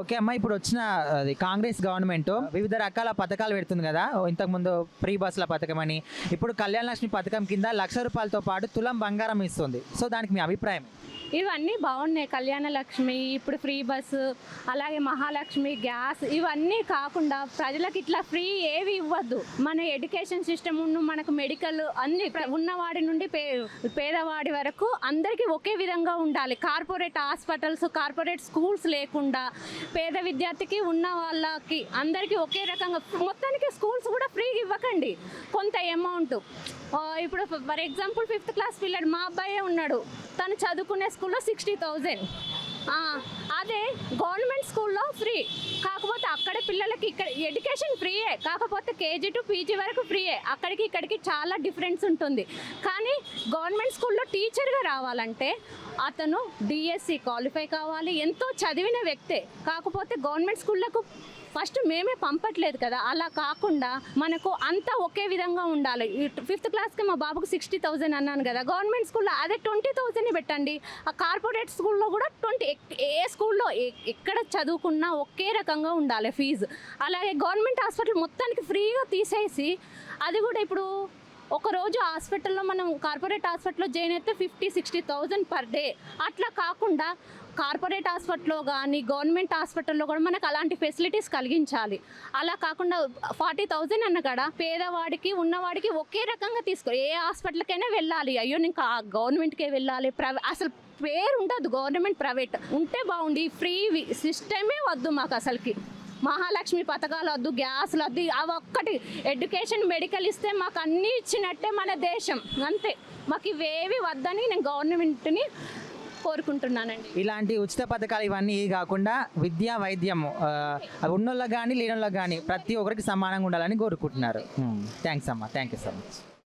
Okay అమ్మా ఇప్పుడు వచ్చిన అది కాంగ్రెస్ గవర్నమెంట్ వివిధ రకాల పథకాలు పెడుతుంది కదా. ఇంతకుముందు ఫ్రీ బస్సుల పథకం అని ఇప్పుడు కళ్యాణ లక్ష్మి పథకం కింద లక్ష రూపాయలతో పాటు తులం బంగారం ఇస్తుంది. సో దానికి మీ అభిప్రాయం ఇవన్నీ బాగున్నాయి. కళ్యాణ లక్ష్మి ఇప్పుడు ఫ్రీ బస్సు అలాగే మహాలక్ష్మి గ్యాస్ ఇవన్నీ కాకుండా ప్రజలకు ఇట్లా ఫ్రీ ఏవి ఇవ్వద్దు. మన ఎడ్యుకేషన్ సిస్టమ్ మనకు మెడికల్ అన్ని ఉన్నవాడి నుండి పే పేదవాడి వరకు అందరికీ ఒకే విధంగా ఉండాలి. కార్పొరేట్ హాస్పిటల్స్ కార్పొరేట్ స్కూల్స్ లేకుండా పేద విద్యార్థికి ఉన్న వాళ్ళకి అందరికీ ఒకే రకంగా మొత్తానికి స్కూల్స్ కూడా ఫ్రీగా ఇవ్వకండి కొంత అమౌంట్ ఇప్పుడు ఫర్ ఎగ్జాంపుల్ ఫిఫ్త్ క్లాస్ పిల్లడు మా అబ్బాయే ఉన్నాడు. తను చదువుకునే స్కూల్లో సిక్స్టీ థౌజండ్. అదే గవర్నమెంట్ స్కూల్లో ఫ్రీ. కాకపోతే అక్కడ పిల్లలకి ఇక్కడ ఎడ్యుకేషన్ ఫ్రీయే కాకపోతే కేజీ టు పీజీ వరకు ఫ్రీయే. అక్కడికి ఇక్కడికి చాలా డిఫరెన్స్ ఉంటుంది. కానీ గవర్నమెంట్ స్కూల్లో టీచర్గా రావాలంటే అతను డిఎస్సి క్వాలిఫై కావాలి. ఎంతో చదివిన వ్యక్తే. కాకపోతే గవర్నమెంట్ స్కూళ్ళకు ఫస్ట్ మేమే పంపట్లేదు కదా. అలా కాకుండా మనకు అంతా ఒకే విధంగా ఉండాలి. ఫిఫ్త్ క్లాస్కి మా బాబుకు సిక్స్టీ థౌజండ్ అన్నాను కదా. గవర్నమెంట్ స్కూల్లో అదే ట్వంటీ థౌజండ్ పెట్టండి. ఆ కార్పొరేట్ స్కూల్లో కూడా ట్వంటీ ఏ స్కూల్లో ఎ- ఎక్కడ చదువుకున్నా ఒకే రకంగా ఉండాలి ఫీజు. అలాగే గవర్నమెంట్ హాస్పిటల్ మొత్తానికి ఫ్రీగా తీసేసి అది కూడా ఇప్పుడు ఒకరోజు హాస్పిటల్లో మనం కార్పొరేట్ హాస్పిటల్లో జాయిన్ అయితే fifty sixty thousand per day. అట్లా కాకుండా కార్పొరేట్ హాస్పిటల్లో కానీ గవర్నమెంట్ హాస్పిటల్లో కూడా మనకు అలాంటి ఫెసిలిటీస్ కలిగించాలి. అలా కాకుండా ఫార్టీ థౌజండ్ అన్న కాడ పేదవాడికి ఉన్నవాడికి ఒకే రకంగా తీసుకో ఏ హాస్పిటల్కైనా వెళ్ళాలి. అయ్యో నేను గవర్నమెంట్కే వెళ్ళాలి. ప్రైవే అసలు పేరు ఉండదు గవర్నమెంట్ ప్రైవేట్. ఉంటే బాగుండి ఫ్రీ సిస్టమే వద్దు మాకు అసలుకి. మహాలక్ష్మి పథకాలు వద్దు గ్యాస్లు వద్దు అవి ఒక్కటి. ఎడ్యుకేషన్ మెడికల్ ఇస్తే మాకు అన్నీ ఇచ్చినట్టే మన దేశం. అంతే. మాకు ఇవేవి వద్దని నేను గవర్నమెంట్ని కోరుకుంటున్నానండి. ఇలాంటి ఉచిత పథకాలు ఇవన్నీ కాకుండా విద్యా వైద్యం ఉన్నోళ్ళకి కానీ లేనోళ్ళకి కానీ ప్రతి ఒక్కరికి సమానంగా ఉండాలని కోరుకుంటున్నారు. థ్యాంక్స్ అమ్మా. Thank you so much